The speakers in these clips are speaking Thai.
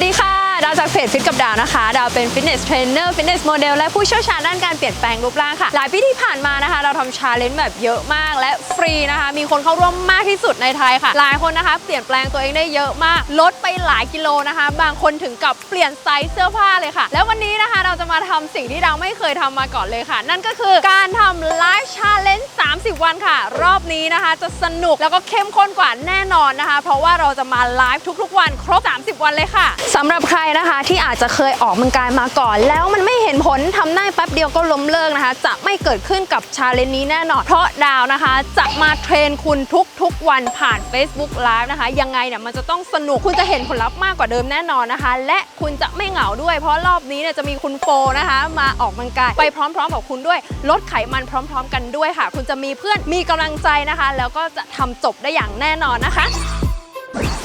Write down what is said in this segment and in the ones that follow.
วัสดีค่ะ ดาว จากเพจฟิตกับดาวนะคะ ดาวเป็นฟิตเนสเทรนเนอร์ฟิตเนสโมเดลและผู้เชี่ยวชาญด้านการเปลี่ยนแปลงรูปร่างค่ะ หลายปีที่ผ่านมานะคะ เราทำชาเลนจ์แบบเยอะมากและฟรีนะคะ มีคนเข้าร่วมมากที่สุดในไทยค่ะ หลายคนนะคะ เปลี่ยนแปลงตัวเองได้เยอะมาก ลดไปหลายกิโลนะคะ บางคนถึงกับเปลี่ยนไซส์เสื้อผ้าเลยค่ะ แล้ววันนี้นะคะเราจะมาทำสิ่งที่เราไม่เคยทำมาก่อนเลยค่ะ นั่นก็คือการทำไลฟ์ชาเลนจ์30 วันค่ะ รอบนี้นะคะ จะสนุกแล้วก็เข้มข้นกว่าแน่นอนนะคะ เพราะว่าเราจะมาไลฟ์ทุกๆวันครบ 30 วันเลยค่ะสำหรับใครนะคะที่อาจจะเคยออกกำลังกายมาก่อน แล้วมันไม่เห็นผลทำได้แป๊บเดียวก็ล้มเลิกนะคะ จะไม่เกิดขึ้นกับชาเลนจ์นี้แน่นอน เพราะดาวนะคะ จะมาเทรนคุณทุกๆวันผ่าน Facebook Live นะคะ ยังไงเนี่ยมันจะต้องสนุกคุณจะเห็นผลลัพธ์มากกว่าเดิมแน่นอนนะคะ และคุณจะไม่เหงาด้วย เพราะรอบนี้เนี่ยจะมีคุณโฟนะคะ มาออกกำลังกายไปพร้อมๆกับคุณด้วย ลดไขมันพร้อม ๆ กันด้วยค่ะ คุณจะมีเพื่อนมีกำลังใจนะคะ แล้วก็จะทำจบได้อย่างแน่นอนนะคะ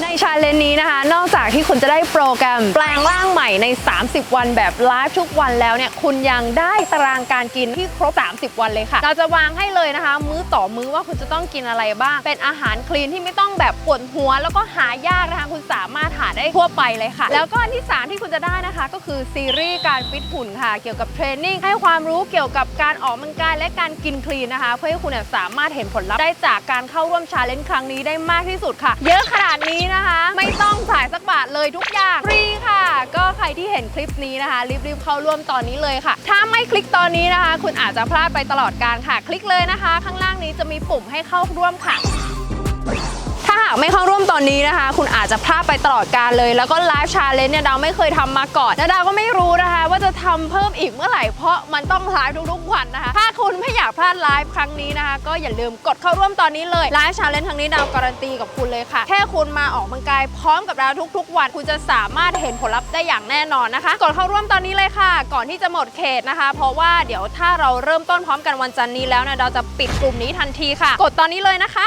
ในชาเลนจ์นี้นะคะ นอกจากที่คุณจะได้โปรแกรมแปลงร่างใหม่ใน 30 วันแบบไลฟ์ทุกวันแล้วเนี่ย คุณยังได้ตารางการกินที่ครบ 30 วันเลยค่ะ เราจะวางให้เลยนะคะ มื้อต่อมื้อว่าคุณจะต้องกินอะไรบ้าง เป็นอาหารคลีนที่ไม่ต้องแบบปวดหัวแล้วก็หายากนะ ได้ทั่วไปเลยค่ะ แล้วก็อันที่ 3 ที่คุณจะได้นะคะ ก็คือซีรีส์การฟิตหุ่นค่ะ เกี่ยวกับเทรนนิ่งให้ความรู้เกี่ยวกับการออกกำลังกายและการกินคลีนนะคะ เพื่อให้คุณเนี่ยสามารถเห็นผลลัพธ์ได้จากการเข้าร่วมชาเลนจ์ครั้งนี้ได้มากที่สุดค่ะ เยอะขนาดนี้นะคะ ไม่ต้องจ่ายสักบาทเลยทุกอย่างฟรีค่ะ ก็ใครที่เห็นคลิปนี้นะคะรีบๆเข้าร่วมตอนนี้เลยค่ะ ถ้าไม่คลิกตอนนี้นะคะ คุณอาจจะพลาดไปตลอดการค่ะ คลิกเลยนะคะ ข้างล่างนี้จะมีปุ่มให้เข้าร่วมค่ะ หากไม่เข้าร่วมตอนนี้นะคะ คุณอาจจะพลาดไปตลอดการเลย แล้วก็ไลฟ์ชาเลนจ์เนี่ยดาวไม่เคยทำมาก่อนและดาวก็ไม่รู้นะคะ ว่าจะทำเพิ่มอีกเมื่อไหร่เพราะมันต้องไลฟ์ทุกๆวันนะคะ ถ้าคุณไม่อยากพลาดไลฟ์ครั้งนี้นะคะ ก็อย่าลืมกดเข้าร่วมตอนนี้เลยไลฟ์ชาเลนจ์ครั้งนี้ดาวการันตีกับคุณเลยค่ะ แค่คุณมาออกกำลังกายพร้อมกับดาวทุก ๆ วัน คุณจะสามารถเห็นผลลัพธ์ได้อย่างแน่นอนนะคะ กดเข้าร่วมตอนนี้เลยค่ะ ก่อนที่จะหมดเขตนะคะ เพราะว่าเดี๋ยวถ้าเราเริ่มต้นพร้อมกันวันจันทร์นี้แล้วนะดาวจะปิดกลุ่มนี้ทันทีค่ะ กดตอนนี้เลยนะคะ